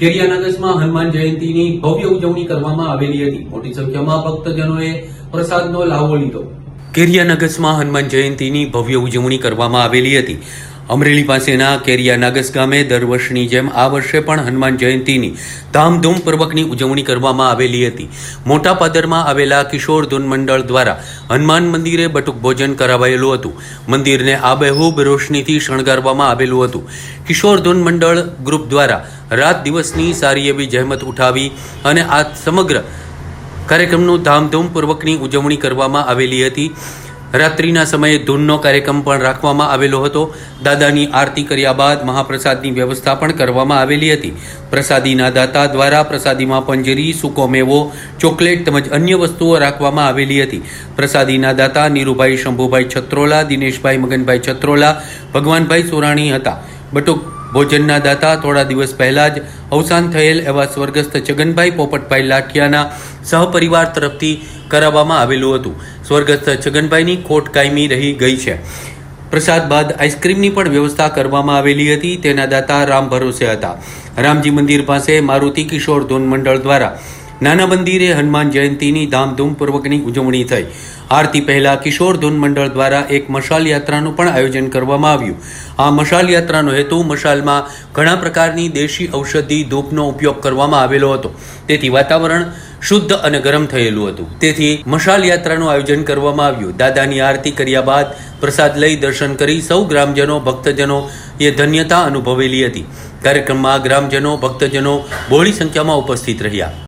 કેરિયાનગરમાં હનુમાન જયંતીની ભવ્ય ઉજવણી કરવામાં આવેલી હતી. મોટી સંખ્યામાં ભક્તજનોએ પ્રસાદનો લાવો લીધો. કેરિયાનગરમાં હનુમાન જયંતીની ભવ્ય ઉજવણી કરવામાં આવેલી હતી. અમરેલી પાસેના કેરિયા નાગસ ગામે દર વર્ષની જેમ આ વર્ષે પણ હનુમાન જયંતીની ધામધૂમપૂર્વકની ઉજવણી કરવામાં આવેલી હતી. મોટા પાદરમાં આવેલા કિશોર ધૂન મંડળ દ્વારા હનુમાન મંદિરે બટુક ભોજન કરાવાયેલું હતું. મંદિરને આબેહૂબ રોશનીથી શણગારવામાં આવેલું હતું. કિશોર ધૂન મંડળ ગ્રુપ દ્વારા રાત દિવસની સારી એવી જહેમત ઉઠાવી અને આ સમગ્ર કાર્યક્રમનું ધામધૂમપૂર્વકની ઉજવણી કરવામાં આવેલી હતી. રાત્રિના સમયે ધૂનનો કાર્યક્રમ પણ રાખવામાં આવેલો હતો. દાદાની આરતી કર્યા બાદ મહાપ્રસાદની વ્યવસ્થા પણ કરવામાં આવેલી હતી. પ્રસાદીના દાતા દ્વારા પ્રસાદીમાં પંજરી, સૂકો મેવો, ચોકલેટ તેમજ અન્ય વસ્તુઓ રાખવામાં આવેલી હતી. પ્રસાદીના દાતા નીરુભાઈ શંભુભાઈ છત્રોલા, દિનેશભાઈ મગનભાઈ છત્રોલા, ભગવાનભાઈ સોરાણી હતા. બટુક ભોજનના દાતા થોડા દિવસ પહેલા જ અવસાન થયેલ એવા સ્વર્ગસ્થ છગનભાઈ પોપટભાઈ લાઠિયાના સહપરિવાર તરફથી કરાવવામાં આવેલું હતું. સ્વર્ગસ્થ છગનભાઈની ખોટ કાયમી રહી ગઈ છે. પ્રસાદ બાદ આઈસ્ક્રીમની પણ વ્યવસ્થા કરવામાં આવેલી હતી. તેના દાતા રામ ભરોસે હતા. રામજી મંદિર પાસે મારુતિ કિશોર ધૂન મંડળ દ્વારા નાના મંદિરે હનુમાન જયંતીની ધામધૂમપૂર્વકની ઉજવણી થઈ. આરતી પહેલા કિશોર ધૂન મંડળ દ્વારા એક મશાલ યાત્રાનું પણ આયોજન કરવામાં આવ્યું. આ મશાલ યાત્રાનો હેતુ મશાલમાં ઘણા પ્રકારની દેશી ઔષધિ ધૂપનો ઉપયોગ કરવામાં આવેલો હતો. તેથી વાતાવરણ શુદ્ધ અને ગરમ થયેલું હતું. તેથી મશાલ યાત્રાનું આયોજન કરવામાં આવ્યું. દાદાની આરતી કર્યા બાદ પ્રસાદ લઈ દર્શન કરી સૌ ગ્રામજનો, ભક્તજનો એ ધન્યતા અનુભવેલી હતી. કાર્યક્રમમાં ગ્રામજનો, ભક્તજનો બહોળી સંખ્યામાં ઉપસ્થિત રહ્યા.